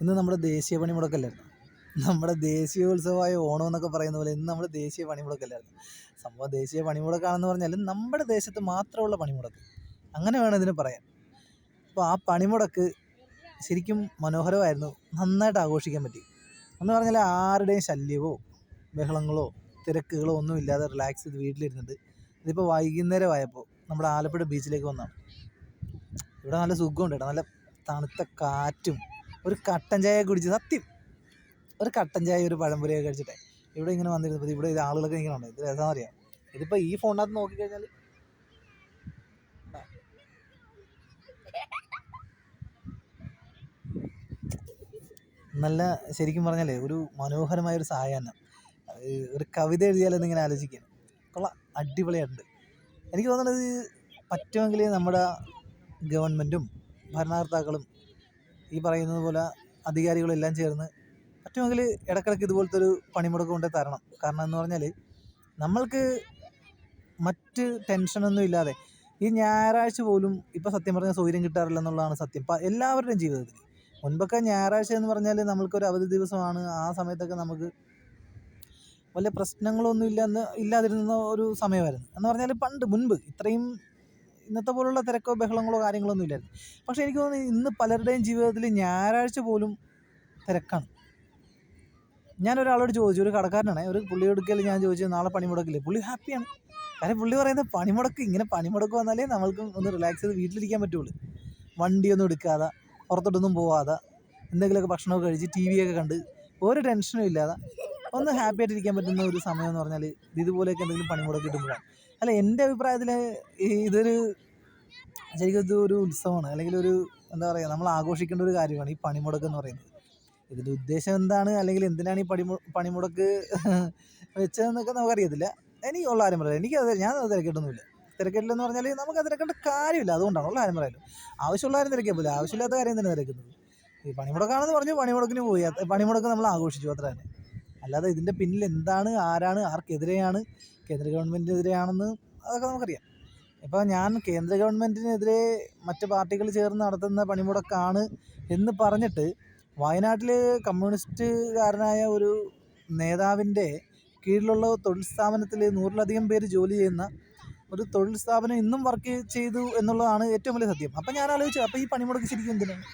ഇന്ന് നമ്മുടെ ദേശീയ പണിമുടക്കല്ലായിരുന്നു. നമ്മുടെ ദേശീയോത്സവമായ ഓണം എന്നൊക്കെ പറയുന്ന പോലെ ഇന്ന് നമ്മൾ ദേശീയ പണിമുടക്കല്ലായിരുന്നു. സംഭവം ദേശീയ പണിമുടക്കാണെന്ന് പറഞ്ഞാൽ നമ്മുടെ ദേശത്ത് മാത്രമുള്ള പണിമുടക്ക്. അങ്ങനെ വേണം ഇതിന് പറയാൻ. അപ്പോൾ ആ പണിമുടക്ക് ശരിക്കും മനോഹരമായിരുന്നു. നന്നായിട്ട് ആഘോഷിക്കാൻ പറ്റി. എന്ന് പറഞ്ഞാൽ ആരുടെയും ശല്യമോ ബഹളങ്ങളോ തിരക്കുകളോ ഒന്നും ഇല്ലാതെ റിലാക്സ് ചെയ്ത് വീട്ടിലിരുന്നിട്ട് ഇതിപ്പോൾ വൈകുന്നേരമായപ്പോൾ നമ്മുടെ ആലപ്പുഴ ബീച്ചിലേക്ക് വന്നതാണ്. ഇവിടെ നല്ല സുഖമുണ്ട് കേട്ടോ. നല്ല തണുത്ത കാറ്റും ഒരു കട്ടൻ ചായ കുടിച്ച് സത്യം. ഒരു കട്ടൻ ചായ ഒരു പഴംപൊരിയൊക്കെ കഴിച്ചിട്ടേ. ഇവിടെ ഇങ്ങനെ വന്നിരുന്നപ്പോൾ ഇവിടെ ഇത് ആളുകളൊക്കെ ഇങ്ങനെ ഉണ്ട് ഇത് രസം അറിയാം ഇതിപ്പോൾ ഈ ഫോണിനകത്ത് നോക്കിക്കഴിഞ്ഞാൽ നല്ല ശരിക്കും പറഞ്ഞാലേ ഒരു മനോഹരമായ ഒരു സായാഹ്നം ഒരു കവിത എഴുതിയാലെന്ന് ഇങ്ങനെ ആലോചിക്കുകയാണ് കൊള്ളാം അടിപൊളിയായിട്ടുണ്ട്. എനിക്ക് തോന്നുന്നത് പറ്റുമെങ്കിൽ നമ്മുടെ ഗവൺമെന്റും ഭരണകർത്താക്കളും ഈ പറയുന്നത് പോലെ അധികാരികളെല്ലാം ചേർന്ന് പറ്റുമെങ്കിൽ ഇടക്കിടക്ക് ഇതുപോലത്തെ ഒരു പണിമുടക്ക് കൊണ്ട് തരണം. കാരണം എന്ന് പറഞ്ഞാൽ നമ്മൾക്ക് മറ്റ് ടെൻഷനൊന്നും ഇല്ലാതെ ഈ ഞായറാഴ്ച പോലും ഇപ്പോൾ സത്യം പറഞ്ഞാൽ സൗകര്യം കിട്ടാറില്ല എന്നുള്ളതാണ് സത്യം. എല്ലാവരുടെയും ജീവിതത്തിൽ മുൻപൊക്കെ ഞായറാഴ്ച എന്ന് പറഞ്ഞാൽ നമ്മൾക്കൊരു അവധി ദിവസമാണ്. ആ സമയത്തൊക്കെ നമുക്ക് വലിയ പ്രശ്നങ്ങളൊന്നും ഇല്ലാന്ന് ഇല്ലാതിരുന്ന ഒരു സമയമായിരുന്നു. എന്ന് പറഞ്ഞാൽ പണ്ട് മുൻപ് ഇത്രയും ഇന്നത്തെ പോലുള്ള തിരക്കോ ബഹളങ്ങളോ കാര്യങ്ങളൊന്നും ഇല്ലായിരുന്നു പക്ഷേ എനിക്ക് തോന്നുന്നു ഇന്ന് പലരുടെയും ജീവിതത്തിൽ ഞായറാഴ്ച പോലും തിരക്കാണ്. ഞാൻ ഒരാളോട് ചോദിച്ചു ഒരു കടക്കാരനാണ് ഒരു പുള്ളി എടുക്കൽ ഞാൻ ചോദിച്ചു നാളെ പണിമുടക്കില്ലേ? പുള്ളി ഹാപ്പിയാണ്. കാര്യം പുള്ളി പറയുന്നത് പണിമുടക്ക് ഇങ്ങനെ പണിമുടക്ക് വന്നാലേ നമ്മൾക്ക് ഒന്ന് റിലാക്സ് ചെയ്ത് വീട്ടിലിരിക്കാൻ പറ്റുള്ളൂ. വണ്ടിയൊന്നും എടുക്കാതെ പുറത്തോട്ടൊന്നും പോവാതെ എന്തെങ്കിലുമൊക്കെ ഭക്ഷണമൊക്കെ കഴിച്ച് ടി വിയൊക്കെ കണ്ട് ഒരു ടെൻഷനും ഇല്ലാതെ ഒന്ന് ഹാപ്പി ആയിട്ട് ഇരിക്കാൻ പറ്റുന്ന ഒരു സമയം എന്ന് പറഞ്ഞാൽ ഇതുപോലെയൊക്കെ എന്തെങ്കിലും പണി പണിമുടക്ക് കിട്ടുമ്പോഴാണ് അല്ല എന്റെ അഭിപ്രായത്തിൽ ഇതൊരു ശരിക്കും ഇത് ഒരു ഉത്സവമാണ്. അല്ലെങ്കിൽ ഒരു എന്താ പറയുക നമ്മൾ ആഘോഷിക്കേണ്ട ഒരു കാര്യമാണ് ഈ പണിമുടക്ക് എന്ന് പറയുന്നത്. ഇതിന്റെ ഉദ്ദേശം എന്താണ്? അല്ലെങ്കിൽ എന്തിനാണ് ഈ പണിമു പണിമുടക്ക് വെച്ചതെന്നൊക്കെ നമുക്കറിയത്തില്ല. എനിക്കുള്ള ആരും പറയാം. എനിക്കത് ഞാൻ അത് തിരക്കിട്ടൊന്നുമില്ല. തിരക്കിട്ടില്ലെന്ന് പറഞ്ഞാൽ നമുക്ക് അത് തിരക്കേണ്ട കാര്യമില്ല. അതുകൊണ്ടാണ് ഉള്ള ആരും പറയാലും. ആവശ്യമുള്ള ആരും തിരക്കിയാൽ പോലെ ആവശ്യമില്ലാത്ത കാര്യം തന്നെ തിരക്കുന്നത്. ഈ പണിമുടക്കാണെന്ന് പറഞ്ഞു പണിമുടക്കിന് പോയി. അത് പണിമുടക്ക് നമ്മൾ ആഘോഷിച്ചു അത്ര തന്നെ അല്ലാതെ ഇതിന്റെ പിന്നിൽ എന്താണ് ആരാണ് ആർക്കെതിരെയാണ് കേന്ദ്ര ഗവൺമെന്റിനെതിരെയാണെന്ന് അതൊക്കെ നമുക്കറിയാം. ഇപ്പോൾ ഞാൻ കേന്ദ്ര ഗവൺമെന്റിനെതിരെ മറ്റ് പാർട്ടികൾ ചേർന്ന് നടത്തുന്ന പണിമുടക്കാണ് എന്ന് പറഞ്ഞിട്ട് വയനാട്ടിൽ കമ്മ്യൂണിസ്റ്റുകാരനായ ഒരു നേതാവിന്റെ കീഴിലുള്ള തൊഴിൽ സ്ഥാപനത്തിൽ നൂറിലധികം പേര് ജോലി ചെയ്യുന്ന ഒരു തൊഴിൽ സ്ഥാപനം ഇന്നും വർക്ക് ചെയ്തു എന്നുള്ളതാണ് ഏറ്റവും വലിയ സത്യം. അപ്പം ഞാൻ ആലോചിച്ചു അപ്പോൾ ഈ പണിമുടക്ക് ശരിക്കും എന്തിനാണ്?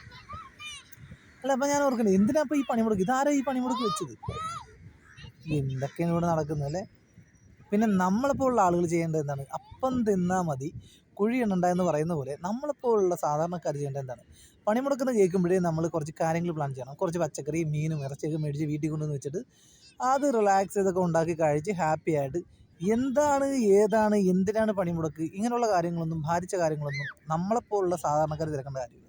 അല്ല അപ്പം ഞാൻ ഓർക്കുന്നത് എന്തിനാ അപ്പോൾ ഈ പണിമുടക്ക്? ഇതാരാ ഈ പണിമുടക്ക് വെച്ചത്? എന്തൊക്കെയാണ് ഇവിടെ നടക്കുന്നത് അല്ലേ? പിന്നെ നമ്മളിപ്പോൾ ഉള്ള ആളുകൾ ചെയ്യേണ്ടത് എന്താണ്? അപ്പം തിന്നാൽ മതി കുഴി എണ്ണണ്ട എന്ന് പറയുന്ന പോലെ നമ്മളിപ്പോൾ ഉള്ള സാധാരണക്കാർ ചെയ്യേണ്ടത് എന്താണ്? പണിമുടക്കുന്ന കേൾക്കുമ്പോഴേ നമ്മൾ കുറച്ച് കാര്യങ്ങൾ പ്ലാൻ ചെയ്യണം. കുറച്ച് പച്ചക്കറി മീനും ഇറച്ചിയൊക്കെ മേടിച്ച് വീട്ടിൽ കൊണ്ടുവന്ന് വെച്ചിട്ട് അത് റിലാക്സ് ചെയ്തൊക്കെ ഉണ്ടാക്കി കഴിച്ച് ഹാപ്പി ആയിട്ട് എന്താണ് ഏതാണ് എന്തിനാണ് പണിമുടക്ക്? ഇങ്ങനെയുള്ള കാര്യങ്ങളൊന്നും ഭാരിച്ച കാര്യങ്ങളൊന്നും നമ്മളെപ്പോലുള്ള സാധാരണക്കാർ തിരക്കേണ്ട കാര്യമില്ല.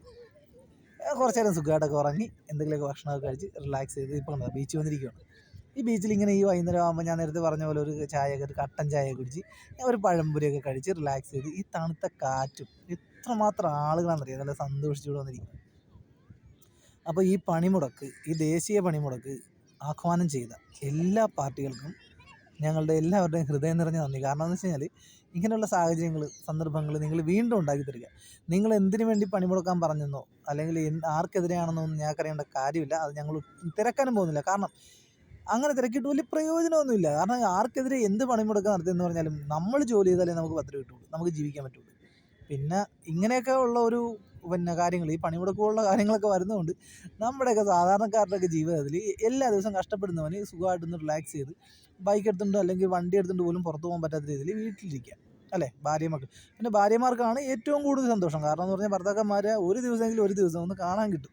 കുറച്ച് നേരം സുഖമായിട്ടൊക്കെ ഉറങ്ങി എന്തെങ്കിലുമൊക്കെ ഭക്ഷണമൊക്കെ കഴിച്ച് റിലാക്സ് ചെയ്ത് ഇപ്പോൾ കണ്ടോ ബീച്ച് വന്നിരിക്കുകയാണ് ഈ ബീച്ചിൽ ഇങ്ങനെ ഈ വൈകുന്നേരം ആകുമ്പോൾ ഞാൻ നേരത്തെ പറഞ്ഞ പോലെ ഒരു ചായയൊക്കെ ഒരു കട്ടൻ ചായ കുടിച്ച് ഒരു പഴംപൊരിയൊക്കെ കഴിച്ച് റിലാക്സ് ചെയ്ത് ഈ തണുത്ത കാറ്റും എത്രമാത്രം ആളുകളാണെന്നറിയാം? നല്ല സന്തോഷിച്ചുകൂടെ വന്നിരിക്കും അപ്പോൾ ഈ പണിമുടക്ക് ഈ ദേശീയ പണിമുടക്ക് ആഹ്വാനം ചെയ്ത എല്ലാ പാർട്ടികൾക്കും ഞങ്ങളുടെ എല്ലാവരുടെയും ഹൃദയം നിറഞ്ഞ നന്ദി. കാരണം എന്ന് വെച്ച് കഴിഞ്ഞാൽ ഇങ്ങനെയുള്ള സാഹചര്യങ്ങൾ സന്ദർഭങ്ങൾ നിങ്ങൾ വീണ്ടും ഉണ്ടാക്കി തരിക. നിങ്ങൾ എന്തിനു വേണ്ടി പണിമുടക്കാൻ പറഞ്ഞെന്നോ അല്ലെങ്കിൽ ആർക്കെതിരെയാണെന്നോ ഒന്നും ഞങ്ങൾക്കറിയേണ്ട കാര്യമില്ല. അത് ഞങ്ങൾ തിരക്കാനും പോകുന്നില്ല. കാരണം അങ്ങനെ തിരക്കിയിട്ട് വലിയ പ്രയോജനമൊന്നുമില്ല. കാരണം ആർക്കെതിരെ എന്ത് പണിമുടക്കം നടത്തിയെന്ന് പറഞ്ഞാലും നമ്മൾ ജോലി ചെയ്താലേ നമുക്ക് പത്ത് കിട്ടുള്ളൂ. നമുക്ക് ജീവിക്കാൻ പറ്റുള്ളൂ. പിന്നെ ഇങ്ങനെയൊക്കെ ഉള്ള ഒരു പിന്നെ കാര്യങ്ങൾ ഈ പണിമുടക്കമുള്ള കാര്യങ്ങളൊക്കെ വരുന്നതുകൊണ്ട് നമ്മുടെയൊക്കെ സാധാരണക്കാരുടെയൊക്കെ ജീവിതത്തിൽ എല്ലാ ദിവസവും കഷ്ടപ്പെടുന്നവന് സുഖമായിട്ടൊന്ന് റിലാക്സ് ചെയ്ത് ബൈക്ക് എടുത്തുകൊണ്ട് അല്ലെങ്കിൽ വണ്ടി എടുത്തുകൊണ്ട് പോലും പുറത്തു പോകാൻ പറ്റാത്ത രീതിയിൽ വീട്ടിലിരിക്കുക. അല്ലേ? ഭാര്യമാർക്ക്. പിന്നെ ഭാര്യമാർക്കാണ് ഏറ്റവും കൂടുതൽ സന്തോഷം. കാരണം എന്ന് പറഞ്ഞാൽ ഭർത്താക്കന്മാരെ ഒരു ദിവസമെങ്കിലും ഒരു ദിവസം ഒന്ന് കാണാൻ കിട്ടും.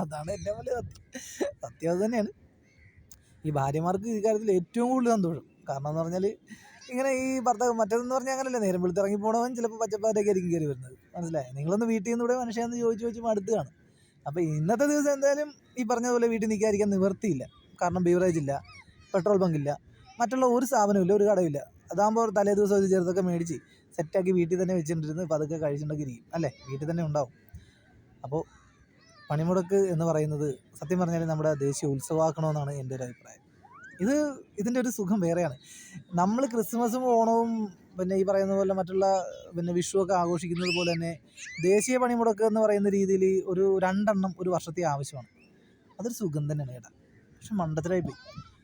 അതാണ് എന്റെ വലിയ സത്യം. സത്യം അത് തന്നെയാണ്. ഈ ഭാര്യമാർക്ക് ഈ കാര്യത്തിൽ ഏറ്റവും കൂടുതൽ സന്തോഷം. കാരണം എന്ന് പറഞ്ഞാൽ ഇങ്ങനെ ഈ ഭർത്താവ് മറ്റേതെന്ന് പറഞ്ഞാൽ അങ്ങനെയല്ല നേരം വെളുത്ത് ഇറങ്ങി പോണവൻ ചിലപ്പോൾ പച്ചപ്പാരൊക്കെ ആയിരിക്കും കയറി വരുന്നത്. മനസ്സിലായി? നിങ്ങളൊന്ന് വീട്ടിൽ നിന്ന് ഇവിടെ മനുഷ്യന്ന് ചോദിച്ചു ചോദിച്ച് മടുത്ത് കാണും. അപ്പോൾ ഇന്നത്തെ ദിവസം എന്തായാലും ഈ പറഞ്ഞതുപോലെ വീട്ടിൽ നിൽക്കാതിരിക്കാൻ നിവർത്തിയില്ല കാരണം ബീവറേജ് ഇല്ല പെട്രോൾ പങ്കില്ല മറ്റുള്ള ഒരു സ്ഥാപനമില്ല ഒരു കടവില്ല അതാകുമ്പോൾ തലേ ദിവസം ഒരു ചെറുതൊക്കെ മേടിച്ച് സെറ്റാക്കി വീട്ടിൽ തന്നെ വെച്ചിട്ടിരുന്ന് പതുക്കെ കഴിച്ചിട്ടുണ്ടെങ്കിൽ ഇരിക്കും. അല്ലേ? വീട്ടിൽ തന്നെ ഉണ്ടാവും. അപ്പോൾ പണിമുടക്ക് എന്ന് പറയുന്നത് സത്യം പറഞ്ഞാൽ നമ്മുടെ ദേശീയ ഉത്സവമാക്കണമെന്നാണ് എന്റെ ഒരു അഭിപ്രായം. ഇത് ഇതിന്റെ ഒരു സുഖം വേറെയാണ്. നമ്മൾ ക്രിസ്മസും ഓണവും പിന്നെ ഈ പറയുന്ന പോലെ മറ്റുള്ള പിന്നെ വിഷുവൊക്കെ ആഘോഷിക്കുന്നത് പോലെ തന്നെ ദേശീയ പണിമുടക്ക് എന്ന് പറയുന്ന രീതിയിൽ ഒരു രണ്ടെണ്ണം ഒരു വർഷത്തെ ആവശ്യമാണ്. അതൊരു സുഖം തന്നെയാണ് കേട്ടോ. പക്ഷെ മണ്ഡലത്തിലായി പോയി.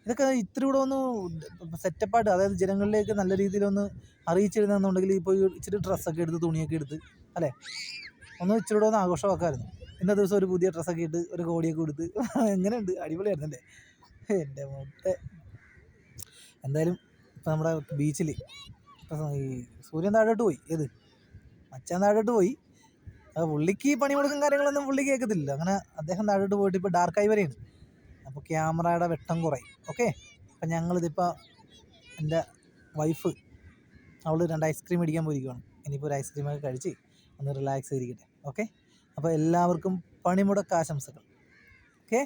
ഇതൊക്കെ ഇത്തിരി കൂടെ ഒന്ന് സെറ്റപ്പായിട്ട് അതായത് ജനങ്ങളിലേക്ക് നല്ല രീതിയിലൊന്ന് അറിയിച്ചിരുന്നെന്നുണ്ടെങ്കിൽ ഇപ്പോൾ ഇച്ചിരി ഡ്രസ്സൊക്കെ എടുത്ത് തുണിയൊക്കെ എടുത്ത് അല്ലേ? ഒന്ന് ഇച്ചിരി കൂടെ ഒന്ന് ആഘോഷമാക്കാമായിരുന്നു. ഇന്ന ദിവസം ഒരു പുതിയ ഡ്രസ്സൊക്കെ ഇട്ട് ഒരു കോടിയൊക്കെ കൊടുത്ത്. എങ്ങനെയുണ്ട്? അടിപൊളിയായിരുന്നല്ലേ? എന്റെ മുട്ട എന്തായാലും ഇപ്പം നമ്മുടെ ബീച്ചിൽ ഇപ്പം ഈ സൂര്യൻ താഴോട്ട് പോയി. ഏത്? മച്ചാൻ താഴോട്ട് പോയി. പുള്ളിക്ക് പണി കൊടുക്കും കാര്യങ്ങളൊന്നും പുള്ളി കേൾക്കത്തില്ല അങ്ങനെ അദ്ദേഹം താഴോട്ട് പോയിട്ട് ഇപ്പോൾ ഡാർക്കായി വരെയാണ്. അപ്പോൾ ക്യാമറയുടെ വെട്ടം കുറയും. ഓക്കെ അപ്പം ഞങ്ങളിതിപ്പോൾ എന്റെ വൈഫ് അവൾ രണ്ട് ഐസ്ക്രീം മേടിക്കാൻ പോയിരിക്കുകയാണ് ഇനിയിപ്പോൾ ഒരു ഐസ്ക്രീമൊക്കെ കഴിച്ച് ഒന്ന് റിലാക്സ് ചെയ്തിരിക്കട്ടെ ഓക്കെ അപ്പോൾ എല്ലാവർക്കും പണിമുടക്ക് ആശംസകൾ. ഓക്കെ?